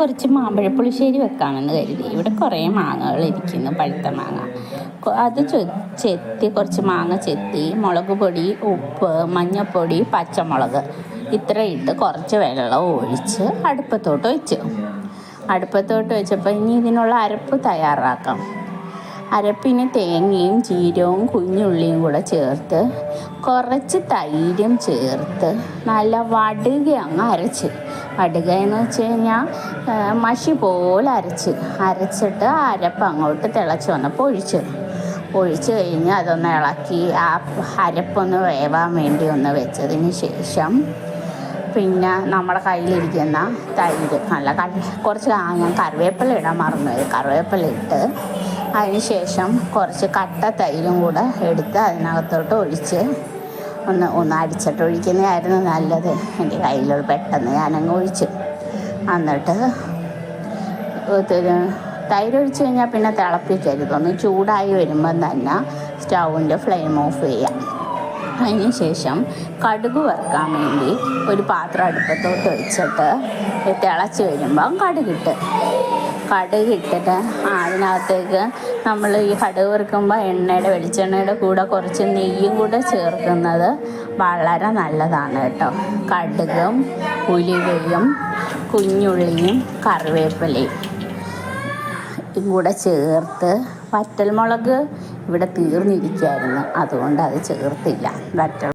കുറച്ച് മാമ്പഴപ്പുളിശ്ശേരി വെക്കാമെന്ന് കരുതി. ഇവിടെ കുറേ മാങ്ങകൾ ഇരിക്കുന്നു പഴുത്ത മാങ്ങ. അത് ചെത്തി കുറച്ച് മാങ്ങ ചെത്തി മുളക് പൊടി ഉപ്പ് മഞ്ഞൾപ്പൊടി പച്ചമുളക് ഇത്ര ഇട്ട് കുറച്ച് വെള്ളം ഒഴിച്ച് അടുപ്പത്തോട്ട് വെച്ചു. അടുപ്പത്തോട്ട് വെച്ചപ്പോൾ ഇനി ഇതിനുള്ള അരപ്പ് തയ്യാറാക്കാം. അരപ്പിന് തേങ്ങയും ജീരകവും കുഞ്ഞുള്ളിയും കൂടെ ചേർത്ത് കുറച്ച് തൈരും ചേർത്ത് നല്ല വടുക അങ്ങ് അരച്ച്. വടുക എന്ന് വെച്ച് കഴിഞ്ഞാൽ മഷി പോലെ അരച്ച്. അരച്ചിട്ട് അരപ്പ് അങ്ങോട്ട് തിളച്ച് വന്നപ്പോൾ ഒഴിച്ച്. ഒഴിച്ച് കഴിഞ്ഞ് അതൊന്ന് ഇളക്കി ആ അരപ്പൊന്ന് വേവാൻ വേണ്ടി ഒന്ന് വെച്ചതിന് ശേഷം പിന്നെ നമ്മുടെ കയ്യിലിരിക്കുന്ന തൈര് നല്ല കറി കുറച്ച് ഞാൻ കറിവേപ്പില ഇടാൻ മറന്നു കറിവേപ്പില ഇട്ട് അതിന് ശേഷം കുറച്ച് കട്ട തൈരും കൂടെ എടുത്ത് അതിനകത്തോട്ട് ഒഴിച്ച് ഒന്ന് ഒന്ന് അടിച്ചിട്ട് ഒഴിക്കുന്നതായിരുന്നു നല്ലത്. എന്റെ കയ്യിലുള്ള പെട്ടെന്ന് ഞാനങ്ങ് ഒഴിച്ച്. എന്നിട്ട് തൈരൊഴിച്ച് കഴിഞ്ഞാൽ പിന്നെ തിളപ്പിക്കരുത്. ഒന്ന് ചൂടായി വരുമ്പം തന്നെ സ്റ്റൗവിന്റെ ഫ്ലെയിം ഓഫ് ചെയ്യാം. അതിന് ശേഷം കടുക് വറുക്കാൻ വേണ്ടി ഒരു പാത്രം അടുപ്പത്തോട്ട് വെച്ചിട്ട് തിളച്ച് വരുമ്പം കടുകിട്ട് കടുക് ഇട്ടിട്ട് അതിനകത്തേക്ക് നമ്മൾ ഈ കടുക് വറുക്കുമ്പോൾ എണ്ണയുടെ വെളിച്ചെണ്ണയുടെ കൂടെ കുറച്ച് നെയ്യും കൂടെ ചേർക്കുന്നത് വളരെ നല്ലതാണ് കേട്ടോ. കടുകും ഉലുവയും കുഞ്ഞുള്ളിയും കറിവേപ്പിലയും കൂടെ ചേർത്ത് വറ്റൽമുളക് ഇവിടെ തീർന്നിരിക്കുകയായിരുന്നു. അതുകൊണ്ട് അത് ചേർത്തില്ല. വറ്റൽ